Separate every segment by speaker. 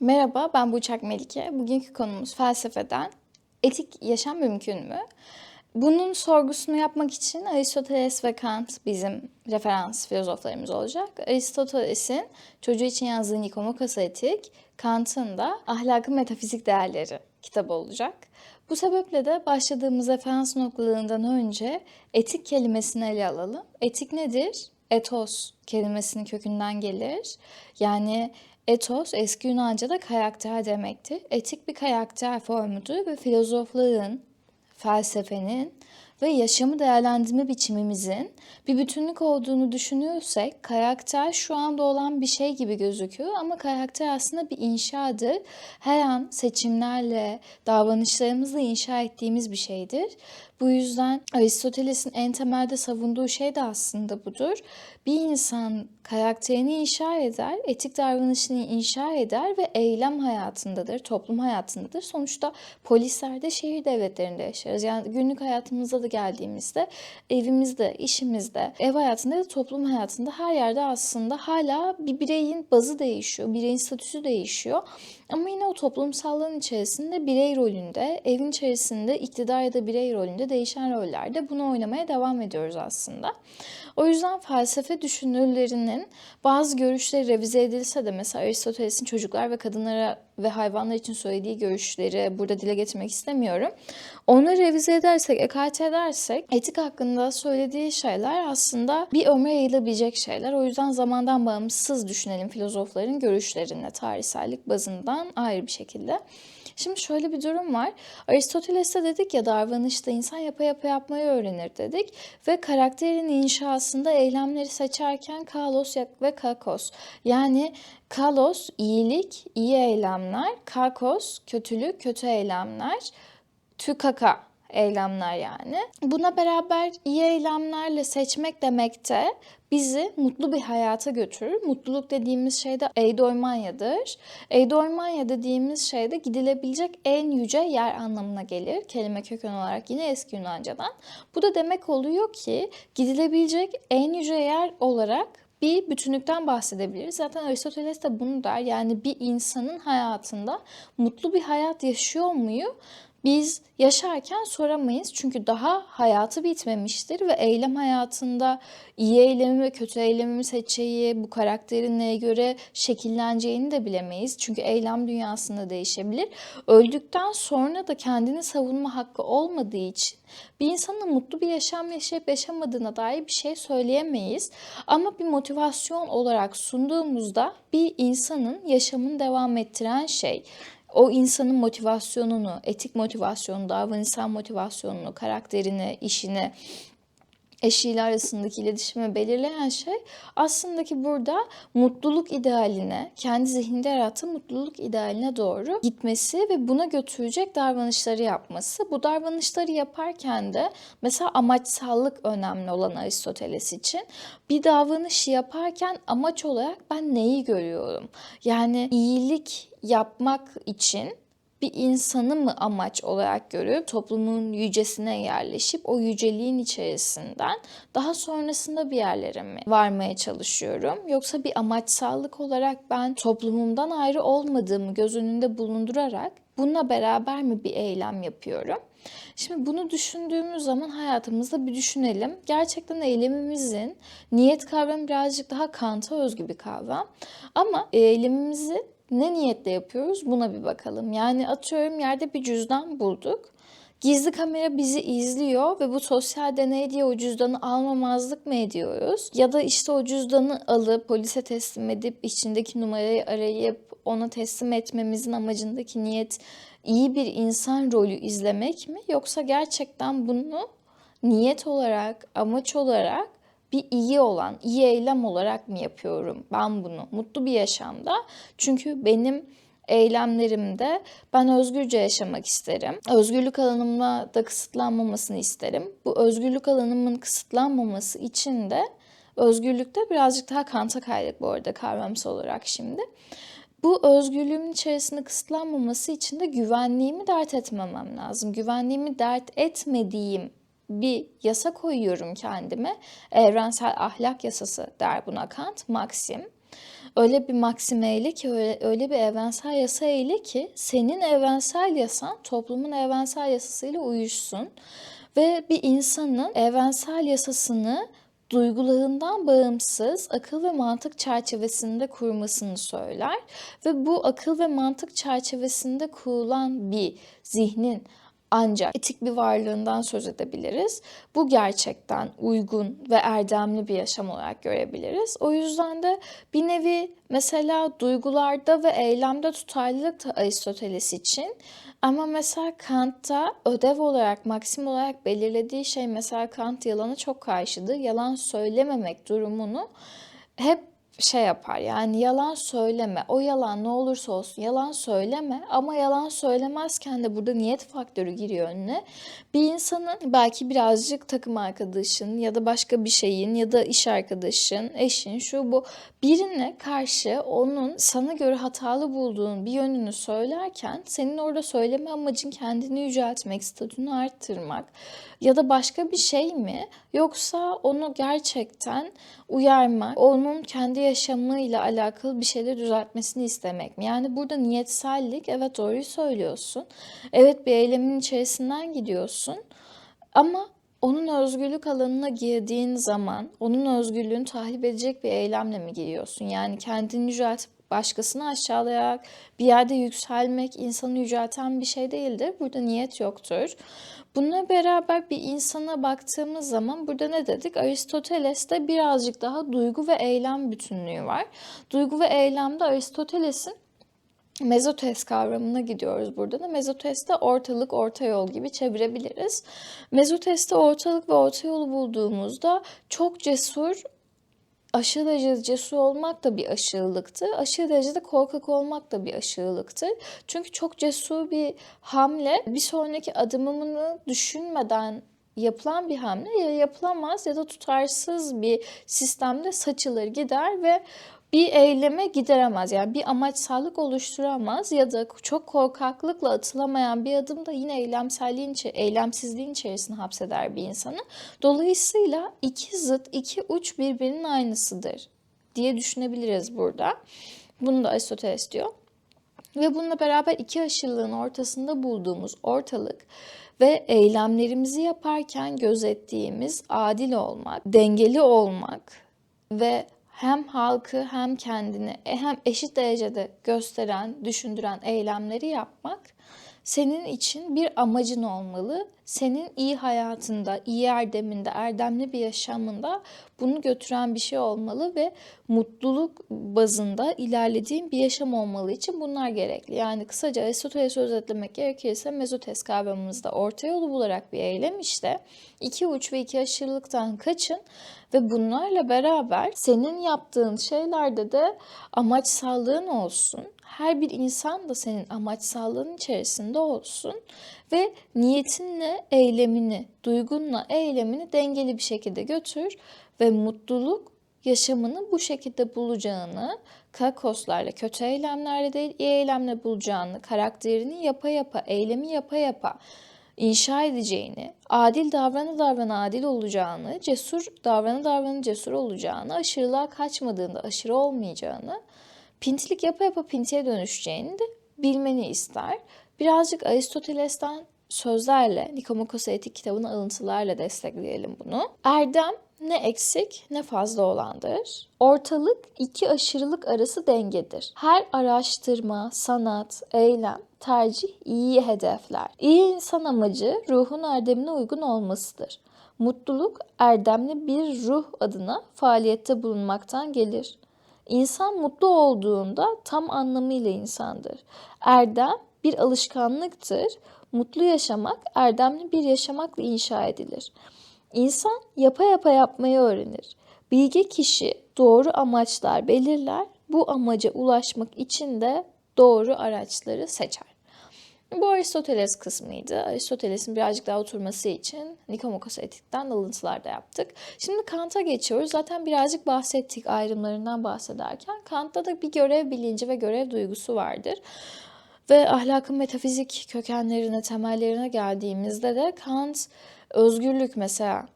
Speaker 1: Merhaba, ben Burçak Melike. Bugünkü konumuz felsefeden etik yaşam mümkün mü? Bunun sorgusunu yapmak için Aristoteles ve Kant bizim referans filozoflarımız olacak. Aristoteles'in çocuğu için yazdığı Nikomakos Etik, Kant'ın da Ahlakın Metafizik Değerleri kitabı olacak. Bu sebeple de başladığımız referans noktalarından önce etik kelimesini ele alalım. Etik nedir? Etos kelimesinin kökünden gelir. Yani Etos eski Yunanca'da karakter demektir. Etik bir karakter formudur ve filozofların, felsefenin ve yaşamı değerlendirme biçimimizin bir bütünlük olduğunu düşünürsek karakter şu anda olan bir şey gibi gözüküyor ama karakter aslında bir inşadır. Her an seçimlerle, davranışlarımızla inşa ettiğimiz bir şeydir. Bu yüzden Aristoteles'in en temelde savunduğu şey de aslında budur. Bir insan karakterini inşa eder, etik davranışını inşa eder ve eylem hayatındadır, toplum hayatındadır. Sonuçta polislerde şehir devletlerinde yaşarız. Yani günlük hayatımızda da geldiğimizde evimizde, işimizde, ev hayatında da toplum hayatında her yerde aslında hala bir bireyin bazı değişiyor, bireyin statüsü değişiyor. Ama yine o toplumsallığın içerisinde birey rolünde, evin içerisinde iktidar ya da birey rolünde değişen rollerde bunu oynamaya devam ediyoruz aslında. O yüzden felsefe düşünürlerinin bazı görüşleri revize edilse de mesela Aristoteles'in çocuklar ve kadınlara ve hayvanlar için söylediği görüşleri burada dile getirmek istemiyorum. Onları revize edersek, ekarte edersek etik hakkında söylediği şeyler aslında bir ömre yayılabilecek şeyler. O yüzden zamandan bağımsız düşünelim filozofların görüşlerine tarihsellik bazından ayrı bir şekilde. Şimdi şöyle bir durum var. Aristoteles'te dedik ya davranışta insan yapa yapa yapmayı öğrenir dedik. Ve karakterin inşasında eylemleri seçerken kalos ve kakos. Yani kalos iyilik, iyi eylemler, kakos kötülük, kötü eylemler, tükaka eylemler yani. Buna beraber iyi eylemlerle seçmek demek de bizi mutlu bir hayata götürür. Mutluluk dediğimiz şey de eidoimanyadır. Eidoimanya dediğimiz şey de gidilebilecek en yüce yer anlamına gelir. Kelime köken olarak yine eski Yunancadan. Bu da demek oluyor ki gidilebilecek en yüce yer olarak bir bütünlükten bahsedebiliriz. Zaten Aristoteles de bunu der. Yani bir insanın hayatında mutlu bir hayat yaşıyor muyu biz yaşarken soramayız. Çünkü daha hayatı bitmemiştir ve eylem hayatında iyi eylemi ve kötü eylemi seçeceği, bu karakterin neye göre şekilleneceğini de bilemeyiz. Çünkü eylem dünyasında değişebilir. Öldükten sonra da kendini savunma hakkı olmadığı için bir insanın mutlu bir yaşam yaşayıp yaşamadığına dair bir şey söyleyemeyiz. Ama bir motivasyon olarak sunduğumuzda bir insanın yaşamını devam ettiren şey o insanın motivasyonunu, etik motivasyonunu, davranışsal motivasyonunu, karakterini, işini, eşiyle arasındaki iletişimi belirleyen şey aslında ki burada mutluluk idealine, kendi zihninde yarattığı mutluluk idealine doğru gitmesi ve buna götürecek davranışları yapması. Bu davranışları yaparken de mesela amaçsallık önemli olan Aristoteles için. Bir davranış yaparken amaç olarak ben neyi görüyorum? Yani iyilik yapmak için bir insanı mı amaç olarak görüp toplumun yücesine yerleşip o yüceliğin içerisinden daha sonrasında bir yerlere mi varmaya çalışıyorum? Yoksa bir amaçsallık olarak ben toplumumdan ayrı olmadığımı göz önünde bulundurarak bununla beraber mi bir eylem yapıyorum? Şimdi bunu düşündüğümüz zaman hayatımızda bir düşünelim. Gerçekten eylemimizin niyet kavramı birazcık daha Kant'a özgü bir kavram. Ama eylemimizi ne niyetle yapıyoruz buna bir bakalım. Yani atıyorum yerde bir cüzdan bulduk. Gizli kamera bizi izliyor ve bu sosyal deney diye o cüzdanı almamazlık mı ediyoruz? Ya da işte o cüzdanı alıp polise teslim edip içindeki numarayı arayıp ona teslim etmemizin amacındaki niyet iyi bir insan rolü izlemek mi? Yoksa gerçekten bunu niyet olarak, amaç olarak bir iyi olan, iyi eylem olarak mı yapıyorum ben bunu mutlu bir yaşamda? Çünkü benim eylemlerimde ben özgürce yaşamak isterim. Özgürlük alanımla da kısıtlanmamasını isterim. Bu özgürlük alanımın kısıtlanmaması için de özgürlükte birazcık daha kanta kaydık bu arada kavramsal olarak şimdi. Bu özgürlüğümün içerisinde kısıtlanmaması için de güvenliğimi dert etmemem lazım. Güvenliğimi dert etmediğim bir yasa koyuyorum kendime. Evrensel ahlak yasası der buna Kant, Maxim. Öyle bir maksime ile ki öyle, öyle bir evrensel yasa ile ki senin evrensel yasan toplumun evrensel yasasıyla uyuşsun. Ve bir insanın evrensel yasasını duygularından bağımsız akıl ve mantık çerçevesinde kurmasını söyler ve bu akıl ve mantık çerçevesinde kurulan bir zihnin ancak etik bir varlığından söz edebiliriz. Bu gerçekten uygun ve erdemli bir yaşam olarak görebiliriz. O yüzden de bir nevi mesela duygularda ve eylemde tutarlılık da Aristoteles için ama mesela Kant'ta ödev olarak, maksim olarak belirlediği şey mesela Kant yalana çok karşıdır. Yalan söylememek durumunu hep şey yapar yani yalan söyleme o yalan ne olursa olsun yalan söyleme ama yalan söylemezken de burada niyet faktörü giriyor önüne. Bir insanın belki birazcık takım arkadaşın ya da başka bir şeyin ya da iş arkadaşın, eşin şu bu birine karşı onun sana göre hatalı bulduğun bir yönünü söylerken senin orada söyleme amacın kendini yüceltmek, statünü arttırmak ya da başka bir şey mi? Yoksa onu gerçekten uyarmak, onun kendi yaşamıyla alakalı bir şeyler düzeltmesini istemek mi? Yani burada niyetsellik, evet doğruyu söylüyorsun. Evet bir eylemin içerisinden gidiyorsun. Ama onun özgürlük alanına girdiğin zaman onun özgürlüğünü tahrip edecek bir eylemle mi giriyorsun? Yani kendini yüceltip başkasını aşağılayarak bir yerde yükselmek insanı yücelten bir şey değildir. Burada niyet yoktur. Bununla beraber bir insana baktığımız zaman burada ne dedik? Aristoteles'te birazcık daha duygu ve eylem bütünlüğü var. Duygu ve eylemde Aristoteles'in mezotes kavramına gidiyoruz burada da. Mezoteste ortalık, orta yol gibi çevirebiliriz. Mezoteste ortalık ve orta yolu bulduğumuzda çok cesur aşırı derecede cesur olmak da bir aşırılıktır. Aşırı derecede korkak olmak da bir aşırılıktır. Çünkü çok cesur bir hamle bir sonraki adımımını düşünmeden yapılan bir hamle ya yapılamaz ya da tutarsız bir sistemde saçılır gider ve bir eyleme gideremez. Yani bir amaçsallık oluşturamaz ya da çok korkaklıkla atılamayan bir adım da yine eylemselliğin, eylemsizliğin içerisine hapseder bir insanı. Dolayısıyla iki zıt, iki uç birbirinin aynısıdır diye düşünebiliriz burada. Bunu da Aristoteles diyor. Ve bununla beraber iki aşırılığın ortasında bulduğumuz ortalık ve eylemlerimizi yaparken gözettiğimiz adil olmak, dengeli olmak ve hem halkı hem kendini e, hem eşit derecede gösteren, düşündüren eylemleri yapmak senin için bir amacın olmalı. Senin iyi hayatında, iyi erdeminde, erdemli bir yaşamında bunu götüren bir şey olmalı ve mutluluk bazında ilerlediğin bir yaşam olmalı için bunlar gerekli. Yani kısaca Aristoteles'i özetlemek gerekirse mezotes kavramımızda orta yolu bularak bir eylem işte. iki uç ve iki aşırılıktan kaçın ve bunlarla beraber senin yaptığın şeylerde de amaçsallığın olsun. Her bir insan da senin amaçsallığın içerisinde olsun ve niyetinle eylemini, duygunla eylemini dengeli bir şekilde götür ve mutluluk yaşamını bu şekilde bulacağını, kakoslarla, kötü eylemlerle değil, iyi eylemle bulacağını, karakterini yapa yapa, eylemi yapa yapa inşa edeceğini, adil davranı davranı adil olacağını, cesur davranı davranı cesur olacağını, aşırılığa kaçmadığında aşırı olmayacağını, pintilik yapa yapa pintiye dönüşeceğini de bilmeni ister. Birazcık Aristoteles'ten sözlerle, Nikomokos Etik kitabının alıntılarla destekleyelim bunu. Erdem ne eksik ne fazla olandır. Ortalık iki aşırılık arası dengedir. Her araştırma, sanat, eylem, tercih iyi hedefler. İyi insan amacı ruhun erdemine uygun olmasıdır. Mutluluk erdemli bir ruh adına faaliyette bulunmaktan gelir. İnsan mutlu olduğunda tam anlamıyla insandır. Erdem bir alışkanlıktır. Mutlu yaşamak erdemli bir yaşamakla inşa edilir. İnsan yapa yapa yapmayı öğrenir. Bilge kişi doğru amaçlar belirler. Bu amaca ulaşmak için de doğru araçları seçer. Bu Aristoteles kısmıydı. Aristoteles'in birazcık daha oturması için Nikomokos Etik'ten alıntılar da yaptık. Şimdi Kant'a geçiyoruz. Zaten birazcık bahsettik ayrımlarından bahsederken. Kant'ta da bir görev bilinci ve görev duygusu vardır. Ve ahlakın metafizik kökenlerine, temellerine geldiğimizde de Kant özgürlük mesela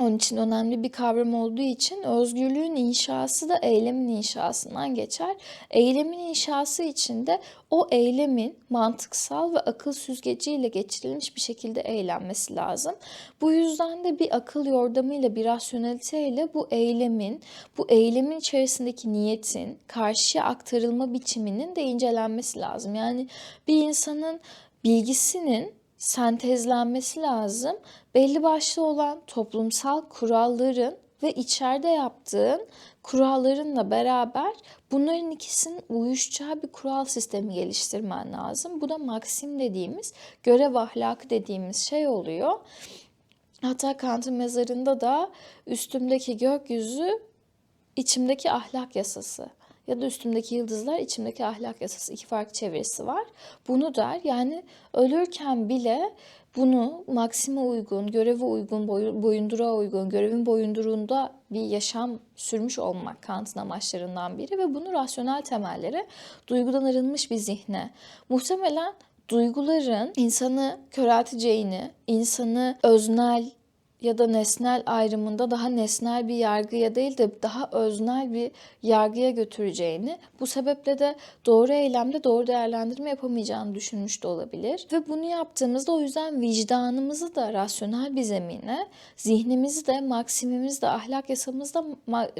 Speaker 1: Onun için önemli bir kavram olduğu için özgürlüğün inşası da eylemin inşasından geçer. Eylemin inşası için de o eylemin mantıksal ve akıl süzgeciyle geçirilmiş bir şekilde eğlenmesi lazım. Bu yüzden de bir akıl yordamıyla, bir rasyoneliteyle bu eylemin, bu eylemin içerisindeki niyetin, karşıya aktarılma biçiminin de incelenmesi lazım. Yani bir insanın bilgisinin sentezlenmesi lazım. Belli başlı olan toplumsal kuralların ve içeride yaptığın kurallarınla beraber bunların ikisinin uyuşacağı bir kural sistemi geliştirmen lazım. Bu da maksim dediğimiz, görev ahlakı dediğimiz şey oluyor. Hatta Kant'ın mezarında da üstümdeki gökyüzü, içimdeki ahlak yasası ya da üstümdeki yıldızlar içimdeki ahlak yasası iki farklı çevirisi var. Bunu der yani ölürken bile bunu maksime uygun, göreve uygun, boyunduruğa uygun, görevin boyunduruğunda bir yaşam sürmüş olmak Kant'ın amaçlarından biri ve bunu rasyonel temellere duygudan arınmış bir zihne. Muhtemelen duyguların insanı körelteceğini, insanı öznel ya da nesnel ayrımında daha nesnel bir yargıya değil de daha öznel bir yargıya götüreceğini, bu sebeple de doğru eylemde doğru değerlendirme yapamayacağını düşünmüş de olabilir. Ve bunu yaptığımızda o yüzden vicdanımızı da rasyonel bir zemine, zihnimizi de, maksimimizi de, ahlak yasamızı da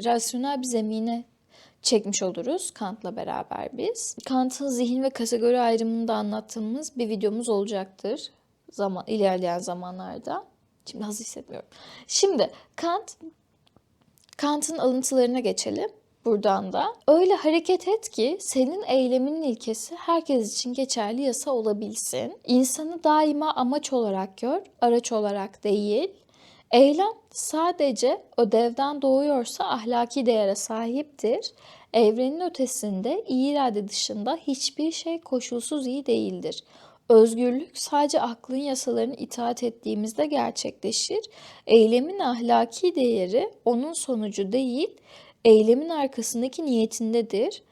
Speaker 1: rasyonel bir zemine çekmiş oluruz Kant'la beraber biz. Kant'ın zihin ve kategori ayrımını da anlattığımız bir videomuz olacaktır zaman ilerleyen zamanlarda. Şimdi hazır hissetmiyorum. Şimdi Kant, Kant'ın alıntılarına geçelim buradan da. Öyle hareket et ki senin eyleminin ilkesi herkes için geçerli yasa olabilsin. İnsanı daima amaç olarak gör, araç olarak değil. Eylem sadece ödevden doğuyorsa ahlaki değere sahiptir. Evrenin ötesinde iyi irade dışında hiçbir şey koşulsuz iyi değildir. Özgürlük sadece aklın yasalarını itaat ettiğimizde gerçekleşir. Eylemin ahlaki değeri onun sonucu değil, eylemin arkasındaki niyetindedir.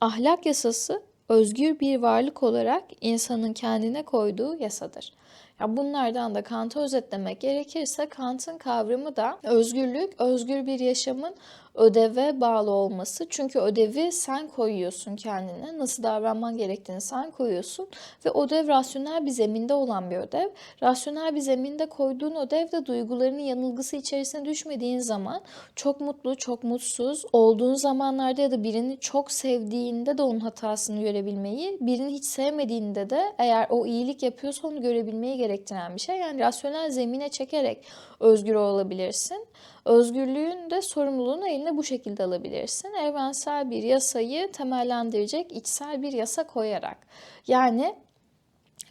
Speaker 1: Ahlak yasası özgür bir varlık olarak insanın kendine koyduğu yasadır. Ya bunlardan da Kant'ı özetlemek gerekirse Kant'ın kavramı da özgürlük, özgür bir yaşamın ödeve bağlı olması. Çünkü ödevi sen koyuyorsun kendine. Nasıl davranman gerektiğini sen koyuyorsun. Ve ödev rasyonel bir zeminde olan bir ödev. Rasyonel bir zeminde koyduğun ödev de duygularının yanılgısı içerisine düşmediğin zaman çok mutlu, çok mutsuz olduğun zamanlarda ya da birini çok sevdiğinde de onun hatasını görebilmeyi, birini hiç sevmediğinde de eğer o iyilik yapıyorsa onu görebilmeyi gerektiren bir şey. Yani rasyonel zemine çekerek özgür olabilirsin. Özgürlüğün de sorumluluğunu eline bu şekilde alabilirsin. Evrensel bir yasayı temellendirecek içsel bir yasa koyarak. Yani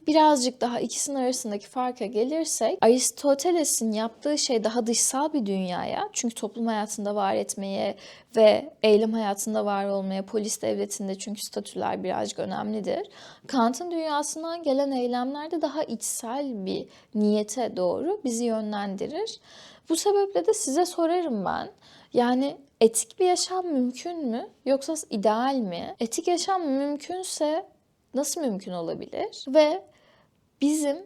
Speaker 1: birazcık daha ikisinin arasındaki farka gelirsek Aristoteles'in yaptığı şey daha dışsal bir dünyaya çünkü toplum hayatında var etmeye ve eylem hayatında var olmaya polis devletinde çünkü statüler birazcık önemlidir. Kant'ın dünyasından gelen eylemler de daha içsel bir niyete doğru bizi yönlendirir. Bu sebeple de size sorarım ben. Yani etik bir yaşam mümkün mü yoksa ideal mi? Etik yaşam mümkünse nasıl mümkün olabilir? Ve bizim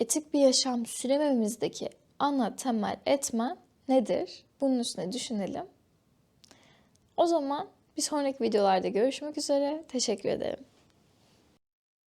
Speaker 1: etik bir yaşam sürememizdeki ana temel etmen nedir? Bunun üstüne düşünelim. O zaman bir sonraki videolarda görüşmek üzere. Teşekkür ederim.